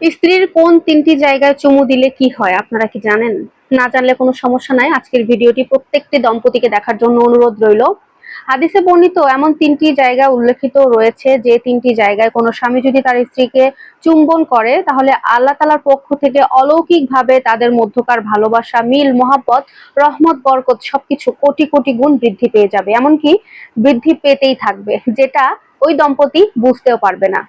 স্ত্রীর কোন তিনটি জায়গায় চুমু দিলে কি হয়, আপনারা কি জানেন? না জানলে কোনো সমস্যা নাই। আজকের ভিডিওটি প্রত্যেকটি দম্পতিকে দেখার জন্য অনুরোধ রইল। হাদিসে বর্ণিত এমন তিনটি জায়গা উল্লেখিত রয়েছে যে তিনটি জায়গায় কোনো স্বামী যদি তার স্ত্রীকে চুম্বন করে, তাহলে আল্লাহ তালার পক্ষ থেকে অলৌকিকভাবে তাদের মধ্যকার ভালোবাসা, মিল, মহাব্বত, রহমত, বরকত সবকিছু কোটি কোটি গুণ বৃদ্ধি পেয়ে যাবে। এমনকি বৃদ্ধি পেতেই থাকবে, যেটা ওই দম্পতি বুঝতেও পারবে না।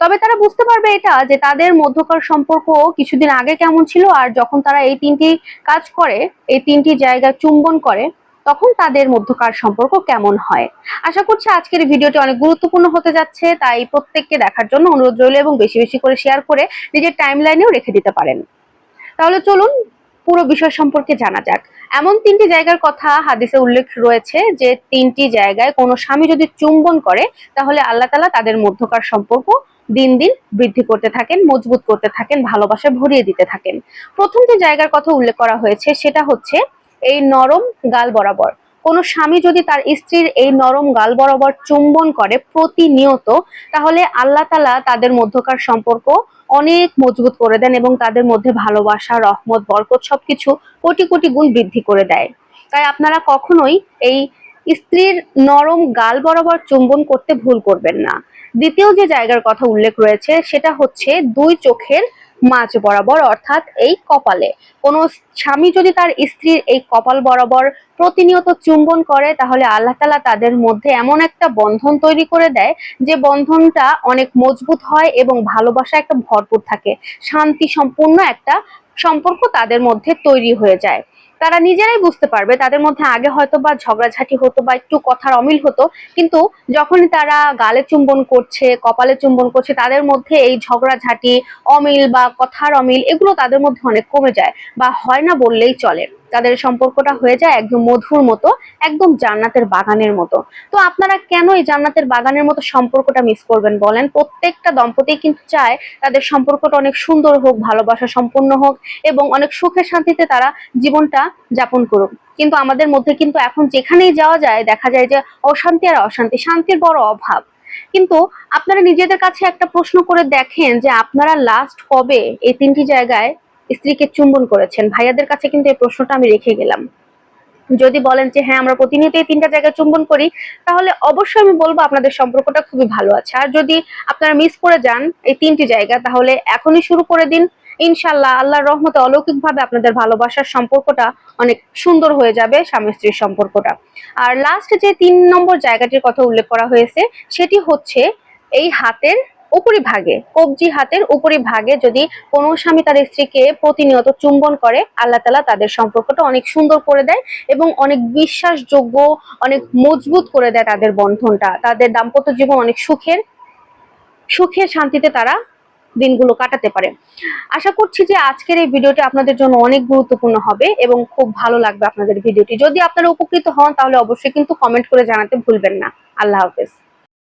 তবে তারা বুঝতে পারবে এটা যে তাদের মধ্যকার সম্পর্ক কিছুদিন আগে কেমন ছিল, আর যখন তারা এই তিনটি কাজ করে, এই তিনটি জায়গায় চুম্বন করে, তখন তাদের মধ্যকার সম্পর্ক কেমন হয়। আশা করছি আজকের ভিডিওটি অনেক গুরুত্বপূর্ণ হতে যাচ্ছে, তাই প্রত্যেককে দেখার জন্য অনুরোধ রইল এবং বেশি বেশি করে শেয়ার করে নিজের টাইম লাইনেও রেখে দিতে পারেন। তাহলে চলুন, পুরো বিষয় সম্পর্কে জানা যাক। এমন তিনটি জায়গার কথা হাদিসে উল্লেখ রয়েছে যে তিনটি জায়গায় কোনো স্বামী যদি চুম্বন করে, তাহলে আল্লাহ তালা তাদের মধ্যকার সম্পর্ক দিন দিন বৃদ্ধি করতে থাকেন, মজবুত করতে থাকেন, ভালোবাসা ভরিয়ে দিতে থাকেন। প্রথম যে জায়গার কথা উল্লেখ করা হয়েছে সেটা হচ্ছে এই নরম গাল বরাবর। কোনো স্বামী যদি তার স্ত্রীর এই নরম গাল বরাবর চুম্বন করে প্রতিনিয়ত, তাহলে আল্লাহ তালা তাদের মধ্যকার সম্পর্ক অনেক মজবুত করে দেন এবং তাদের মধ্যে ভালোবাসা, রহমত, বরকত সবকিছু কোটি কোটি গুণ বৃদ্ধি করে দেয়। তাই আপনারা কখনোই এই স্ত্রীর নরম গাল বরাবর চুম্বন করতে ভুল করবেন না। দ্বিতীয় যে জায়গার কথা উল্লেখ রয়েছে, সেটা হচ্ছে দুই চোখের মাঝ বরাবর, অর্থাৎ এই কপালে। কোনো স্বামী যদি তার স্ত্রীর এই কপাল বরাবর প্রতিনিয়ত চুম্বন করে, তাহলে আল্লাহ তালা তাদের মধ্যে এমন একটা বন্ধন তৈরি করে দেয়, যে বন্ধনটা অনেক মজবুত হয় এবং ভালোবাসা একটা ভরপুর থাকে। শান্তি সম্পূর্ণ একটা সম্পর্ক তাদের মধ্যে তৈরি হয়ে যায়। তারা নিজেরাই বুঝতে পারবে, তাদের মধ্যে আগে হয়তো বা ঝগড়াঝাটি হতো বা একটু কথার অমিল হতো, কিন্তু যখনই তারা গালে চুম্বন করছে, কপালে চুম্বন করছে, তাদের মধ্যে এই ঝগড়াঝাটি, অমিল বা কথার অমিল, এগুলো তাদের মধ্যে অনেক কমে যায় বা হয় না বললেই চলে। তাদের সম্পর্কটা হয়ে যায় একদম মধুর মতো, একদম জান্নাতের বাগানের মতো। তো আপনারা কেন এই জান্নাতের বাগানের মতো সম্পর্কটা মিস করবেন বলেন? প্রত্যেকটা দম্পতি কিন্তু চায় তাদের সম্পর্কটা অনেক সুন্দর হোক, ভালোবাসা সম্পূর্ণ হোক এবং অনেক সুখে শান্তিতে তারা জীবনটা যাপন করুক। কিন্তু আমাদের মধ্যে কিন্তু এখন যেখানেই যাওয়া যায়, দেখা যায় যে অশান্তি আর অশান্তি, শান্তির বড় অভাব। কিন্তু আপনারা নিজেদের কাছে একটা প্রশ্ন করে দেখেন যে আপনারা লাস্ট কবে এই তিনটি জায়গায় স্ত্রীকে চুম্বন করেছেন। ভাইয়াদের কাছে কিন্তু এই প্রশ্নটা আমি রেখে গেলাম। যদি বলেন যে হ্যাঁ আমরা প্রতিনিয়ত এই তিনটা জায়গায় চুম্বন করি, তাহলে অবশ্যই আমি বলব আপনাদের সম্পর্কটা খুবই ভালো আছে। আর যদি আপনারা মিস করে যান এই তিনটি জায়গা, তাহলে এখনই শুরু করে দিন। ইনশাল্লাহ আল্লাহর রহমতে অলৌকিকভাবে আপনাদের ভালোবাসার সম্পর্কটা অনেক সুন্দর হয়ে যাবে স্বামী স্ত্রীর সম্পর্কটা। আর লাস্ট যে তিন নম্বর জায়গাটির কথা উল্লেখ করা হয়েছে, সেটি হচ্ছে এই হাতের উপরি ভাগে কবজি হাতের উপরি ভাগে যদি কোনো স্বামী তার স্ত্রীকে প্রতিনিয়ত চুম্বন করে, আল্লাহ তালা তাদের সম্পর্কটা অনেক সুন্দর করে দেয় এবং অনেক বিশ্বাসযোগ্য, অনেক মজবুত করে দেয় তাদের বন্ধনটা। তাদের দাম্পত্য জীবন অনেক সুখের, সুখে শান্তিতে তারা দিনগুলো কাটাতে পারে। আশা করছি যে আজকের এই ভিডিওটি আপনাদের জন্য অনেক গুরুত্বপূর্ণ হবে এবং খুব ভালো লাগবে আপনাদের ভিডিওটি। যদি আপনারা উপকৃত হন, তাহলে অবশ্যই কিন্তু কমেন্ট করে জানাতে ভুলবেন না। আল্লাহ হাফেজ।